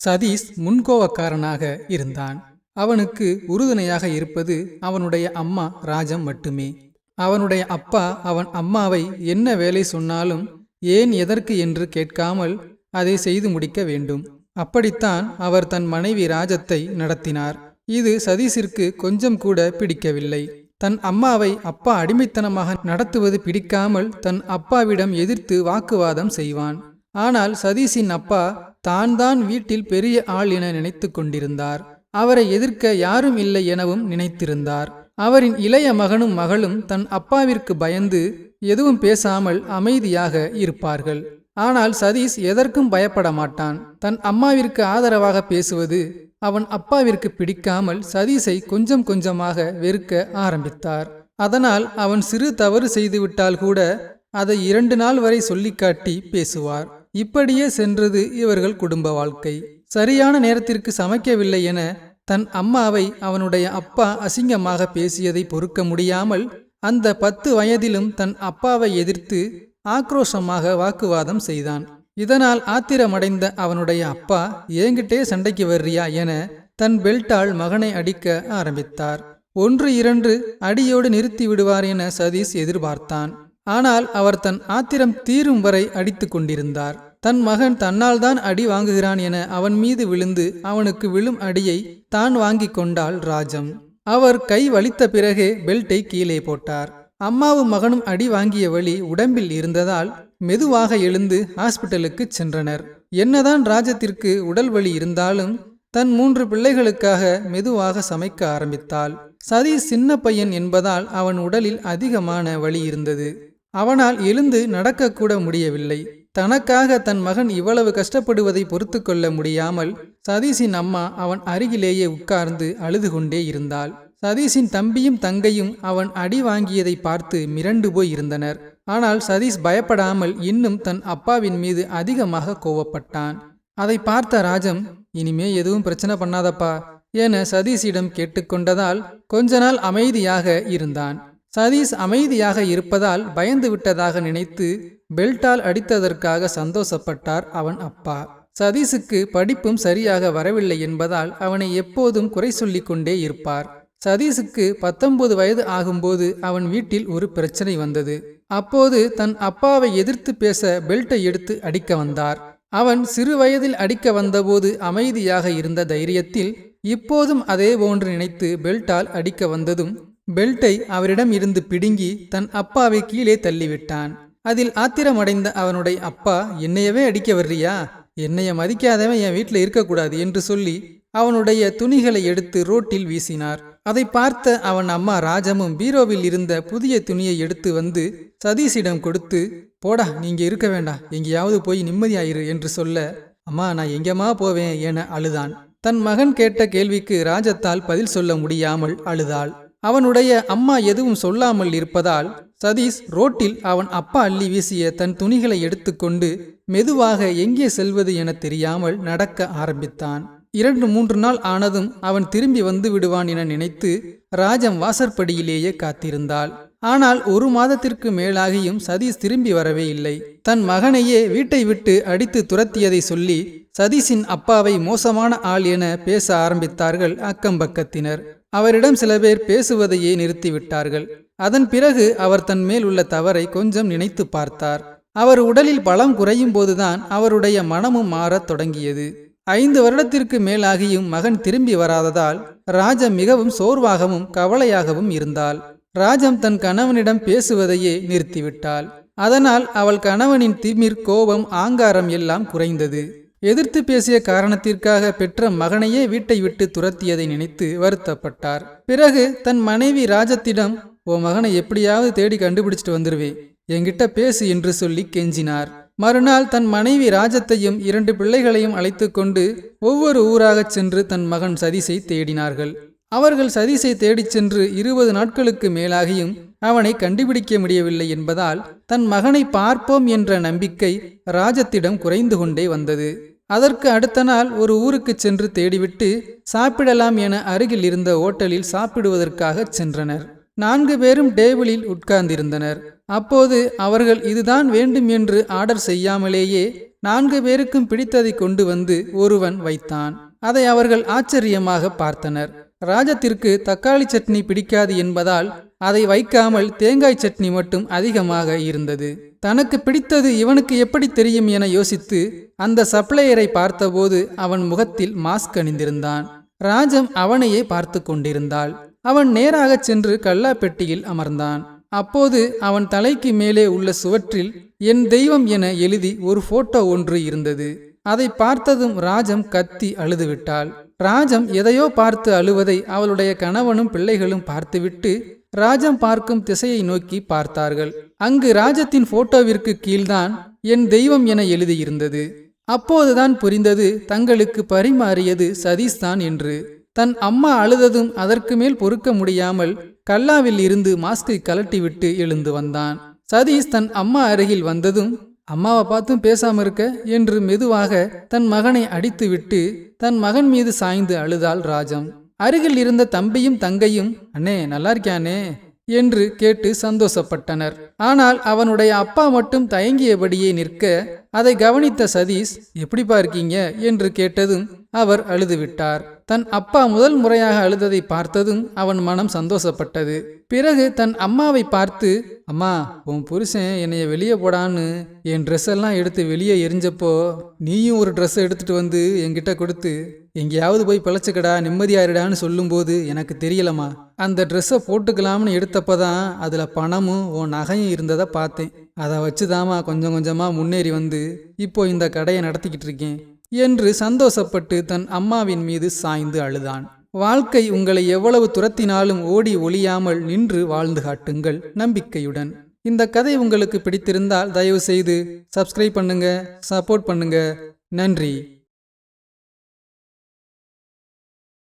சதீஷ் முன்கோவக்காரனாக இருந்தான். அவனுக்கு உறுதுணையாக இருப்பது அவனுடைய அம்மா ராஜம் மட்டுமே. அவனுடைய அப்பா அவன் அம்மாவை என்ன வேலை சொன்னாலும் ஏன் எதற்கு என்று கேட்காமல் அதை செய்து முடிக்க வேண்டும். அப்படித்தான் அவர் தன் மனைவி ராஜத்தை நடத்தினார். இது சதீஷிற்கு கொஞ்சம் கூட பிடிக்கவில்லை. தன் அம்மாவை அப்பா அடிமைத்தனமாக நடத்துவது பிடிக்காமல் தன் அப்பாவிடம் எதிர்த்து வாக்குவாதம் செய்வான். ஆனால் சதீஷின் அப்பா தான் தான் வீட்டில் பெரிய ஆள் என நினைத்து கொண்டிருந்தார். அவரை எதிர்க்க யாரும் இல்லை எனவும் நினைத்திருந்தார். அவரின் இளைய மகனும் மகளும் தன் அப்பாவிற்கு பயந்து எதுவும் பேசாமல் அமைதியாக இருப்பார்கள். ஆனால் சதீஷ் எதற்கும் பயப்பட மாட்டான். தன் அம்மாவிற்கு ஆதரவாக பேசுவது அவன் அப்பாவிற்கு பிடிக்காமல் சதீஷை கொஞ்சம் கொஞ்சமாக வெறுக்க ஆரம்பித்தார். அதனால் அவன் சிறு தவறு செய்துவிட்டால் கூட அதை இரண்டு நாள் வரை சொல்லிக்காட்டி பேசுவார். இப்படியே சென்றது இவர்கள் குடும்ப வாழ்க்கை. சரியான நேரத்திற்கு சமைக்கவில்லை என தன் அம்மாவை அவனுடைய அப்பா அசிங்கமாக பேசியதை பொறுக்க முடியாமல் அந்த பத்து வயதிலும் தன் அப்பாவை எதிர்த்து ஆக்ரோஷமாக வாக்குவாதம் செய்தான். இதனால் ஆத்திரமடைந்த அவனுடைய அப்பா ஏங்கிட்டே சண்டைக்கு வர்றியா? என தன் பெல்ட்டால் மகனை அடிக்க ஆரம்பித்தார். ஒன்று இரண்டு அடியோடு நிறுத்தி விடுவார் என சதீஷ் எதிர்பார்த்தான். ஆனால் அவர் தன் ஆத்திரம் தீரும் வரை அடித்து கொண்டிருந்தார். தன் மகன் தன்னால் தான் அடி வாங்குகிறான் என அவன் மீது விழுந்து அவனுக்கு விழும் அடியை தான் வாங்கி கொண்டாள் ராஜம். அவர் கை வலித்த பிறகே பெல்ட்டை கீழே போட்டார். அம்மாவும் மகனும் அடி வாங்கிய வழி உடம்பில் இருந்ததால் மெதுவாக எழுந்து ஹாஸ்பிட்டலுக்கு சென்றனர். என்னதான் ராஜத்திற்கு உடல் வலி இருந்தாலும் தன் மூன்று பிள்ளைகளுக்காக மெதுவாக சமைக்க ஆரம்பித்தாள். சதீஷ் சின்ன பையன் என்பதால் அவன் உடலில் அதிகமான வலி இருந்தது. அவனால் எழுந்து நடக்கக்கூட முடியவில்லை. தனக்காக தன் மகன் இவ்வளவு கஷ்டப்படுவதை பொறுத்து கொள்ள முடியாமல் சதீஷின் அம்மா அவன் அருகிலேயே உட்கார்ந்து அழுது கொண்டே இருந்தாள். சதீஷின் தம்பியும் தங்கையும் அவன் அடி வாங்கியதை பார்த்து மிரண்டு போய் இருந்தனர். ஆனால் சதீஷ் பயப்படாமல் இன்னும் தன் அப்பாவின் மீது அதிகமாக கோவப்பட்டான். அதை பார்த்த ராஜம் இனிமே எதுவும் பிரச்சனை பண்ணாதப்பா என சதீஷிடம் கேட்டுக்கொண்டதால் கொஞ்ச நாள் அமைதியாக இருந்தான். சதீஷ் அமைதியாக இருப்பதால் பயந்து விட்டதாக நினைத்து பெல்ட்டால் அடித்ததற்காக சந்தோஷப்பட்டார் அவன் அப்பா. சதீஷுக்கு படிப்பும் சரியாக வரவில்லை என்பதால் அவனை எப்போதும் குறை சொல்லிக் கொண்டே இருப்பார். சதீஷுக்கு பத்தொன்பது வயது ஆகும்போது அவன் வீட்டில் ஒரு பிரச்சனை வந்தது. அப்போது தன் அப்பாவை எதிர்த்து பேச பெல்ட்டை எடுத்து அடிக்க வந்தார். அவன் சிறு வயதில் அடிக்க வந்தபோது அமைதியாக இருந்த தைரியத்தில் இப்போதும் அதே போன்று நினைத்து பெல்ட்டால் அடிக்க வந்ததும் பெல்ட்டை அவரிடம் இருந்து பிடுங்கி தன் அப்பாவை கீழே தள்ளிவிட்டான். அதில் ஆத்திரமடைந்த அவனுடைய அப்பா என்னையவே அடிக்க வர்றியா? என்னைய மதிக்காதவன் என் வீட்டில் இருக்கக்கூடாது என்று சொல்லி அவனுடைய துணிகளை எடுத்து ரோட்டில் வீசினார். அதை பார்த்த அவன் அம்மா ராஜமும் பீரோவில் இருந்த புதிய துணியை எடுத்து வந்து சதீஷிடம் கொடுத்து போடா நீங்க இருக்க வேண்டாம். எங்கேயாவது போய் நிம்மதியாயிரு என்று சொல்ல அம்மா நான் எங்கேமா போவேன்? என அழுதான். தன் மகன் கேட்ட கேள்விக்கு ராஜத்தால் பதில் சொல்ல முடியாமல் அழுதாள். அவனுடைய அம்மா எதுவும் சொல்லாமல் இருப்பதால் சதீஷ் ரோட்டில் அவன் அப்பா அள்ளி வீசிய தன் துணிகளை எடுத்துக்கொண்டு மெதுவாக எங்கே செல்வது என தெரியாமல் நடக்க ஆரம்பித்தான். இரண்டு மூன்று நாள் ஆனதும் அவன் திரும்பி வந்து விடுவான் என நினைத்து ராஜம் வாசற்படியிலேயே காத்திருந்தாள். ஆனால் ஒரு மாதத்திற்கு மேலாகியும் சதீஷ் திரும்பி வரவே இல்லை. தன் மகனையே வீட்டை விட்டு அடித்து துரத்தியதை சொல்லி சதீஷின் அப்பாவை மோசமான ஆள் என பேச ஆரம்பித்தார்கள் அக்கம்பக்கத்தினர் அவரிடம் சில பேர் பேசுவதையே நிறுத்திவிட்டார்கள். அதன் பிறகு அவர் தன் மேல் உள்ள தவறை கொஞ்சம் நினைத்து பார்த்தார். அவர் உடலில் பலம் குறையும் போதுதான் அவருடைய மனமும் மாறத் தொடங்கியது. ஐந்து வருடத்திற்கு மேலாகியும் மகன் திரும்பி வராததால் ராஜம் மிகவும் சோர்வாகவும் கவலையாகவும் இருந்தாள். ராஜம் தன் கணவனிடம் பேசுவதையே நிறுத்திவிட்டாள். அதனால் அவள் கணவனின் திமிர் கோபம் ஆங்காரம் எல்லாம் குறைந்தது. எதிர்த்து பேசிய காரணத்திற்காக பெற்ற மகனையே வீட்டை விட்டு துரத்தியதை நினைத்து வருத்தப்பட்டார். பிறகு தன் மனைவி ராஜத்திடம் ஓ மகனை எப்படியாவது தேடி கண்டுபிடிச்சிட்டு வந்துருவே என்கிட்ட பேசு என்று சொல்லி கெஞ்சினார். மறுநாள் தன் மனைவி ராஜத்தையும் இரண்டு பிள்ளைகளையும் அழைத்து கொண்டு ஒவ்வொரு ஊராகச் சென்று தன் மகன் சதீஷை தேடினார்கள். அவர்கள் சதீஷை தேடிச் சென்று இருபது நாட்களுக்கு மேலாகியும் அவனை கண்டுபிடிக்க முடியவில்லை என்பதால் தன் மகனை பார்ப்போம் என்ற நம்பிக்கை ராஜத்திடம் குறைந்து கொண்டே வந்தது. அதற்கு அடுத்த நாள் ஒரு ஊருக்கு சென்று தேடிவிட்டு சாப்பிடலாம் என அருகில் இருந்த ஓட்டலில் சாப்பிடுவதற்காக சென்றனர். நான்கு பேரும் டேபிளில் உட்கார்ந்திருந்தனர். அப்போது அவர்கள் இதுதான் வேண்டும் என்று ஆர்டர் செய்யாமலேயே நான்கு பேருக்கும் பிடித்ததை கொண்டு வந்து ஒருவன் வைத்தான். அதை அவர்கள் ஆச்சரியமாக பார்த்தனர். ராஜத்திற்கு தக்காளி சட்னி பிடிக்காது என்பதால் அதை வைக்காமல் தேங்காய் சட்னி மட்டும் அதிகமாக இருந்தது. தனக்கு பிடித்தது இவனுக்கு எப்படி தெரியும் என யோசித்து அந்த சப்ளையரை பார்த்தபோது அவன் முகத்தில் மாஸ்க் அணிந்திருந்தான். ராஜம் அவனையே பார்த்து கொண்டிருந்தாள். அவன் நேராகச் சென்று கல்லா பெட்டியில் அமர்ந்தான். அப்போது அவன் தலைக்கு மேலே உள்ள சுவற்றில் என் தெய்வம் என எழுதி ஒரு போட்டோ ஒன்று இருந்தது. அதை பார்த்ததும் ராஜம் கத்தி அழுதுவிட்டாள். ராஜம் எதையோ பார்த்து அழுவதை அவளுடைய கணவனும் பிள்ளைகளும் பார்த்துவிட்டு ராஜம் பார்க்கும் திசையை நோக்கி பார்த்தார்கள். அங்கு ராஜத்தின் போட்டோவிற்கு கீழ்தான் என் தெய்வம் என எழுதியிருந்தது. அப்போதுதான் புரிந்தது தங்களுக்கு பரிமாறியது சதீஷ் தான் என்று. தன் அம்மா அழுததும் அதற்கு மேல் பொறுக்க முடியாமல் கல்லாவில் இருந்து மாஸ்கை கலட்டிவிட்டு எழுந்து வந்தான். சதீஷ் தன் அம்மா அருகில் வந்ததும் அம்மாவை பார்த்தும் பேசாம இருக்க என்று மெதுவாக தன் மகனை அடித்துவிட்டு தன் மகன் மீது சாய்ந்து அழுதாள் ராஜம். அருகில் இருந்த தம்பியும் தங்கையும் அண்ணே நல்லா இருக்கியானே என்று கேட்டு சந்தோஷப்பட்டனர். ஆனால் அவனுடைய அப்பா மட்டும் தயங்கியபடியே நிற்க அதை கவனித்த சதீஷ் எப்படிப்பா இருக்கீங்க? என்று கேட்டதும் அவர் அழுதுவிட்டார். தன் அப்பா முதல் முறையாக அழுததை பார்த்ததும் அவன் மனம் சந்தோஷப்பட்டது. பிறகு தன் அம்மாவை பார்த்து அம்மா உன் புருஷன் என்னைய வெளியே போடான்னு என் ட்ரெஸ் எல்லாம் எடுத்து வெளியே எரிஞ்சப்போ நீயும் ஒரு ட்ரெஸ் எடுத்துட்டு வந்து என்கிட்ட கொடுத்து எங்கேயாவது போய் பிழைச்சிக்கடா நிம்மதியாயிருடான்னு சொல்லும்போது எனக்கு தெரியலம்மா. அந்த ட்ரெஸ்ஸை போட்டுக்கலாம்னு எடுத்தப்பதான் அதுல பணமும் உன் நகையும் இருந்ததை பார்த்தேன். அதை வச்சுதாம்மா கொஞ்சம் கொஞ்சமா முன்னேறி வந்து இப்போ இந்த கடையை நடத்திக்கிட்டு இருக்கேன் என்று சந்தோஷப்பட்டு தன் அம்மாவின் மீது சாய்ந்து அழுதான். வாழ்க்கை உங்களை எவ்வளவு துரத்தினாலும் ஓடி ஒளியாமல் நின்று வாழ்ந்து காட்டுங்கள் நம்பிக்கையுடன். இந்த கதை உங்களுக்கு பிடித்திருந்தால் தயவு செய்து சப்ஸ்கிரைப் பண்ணுங்க சப்போர்ட் பண்ணுங்க. நன்றி.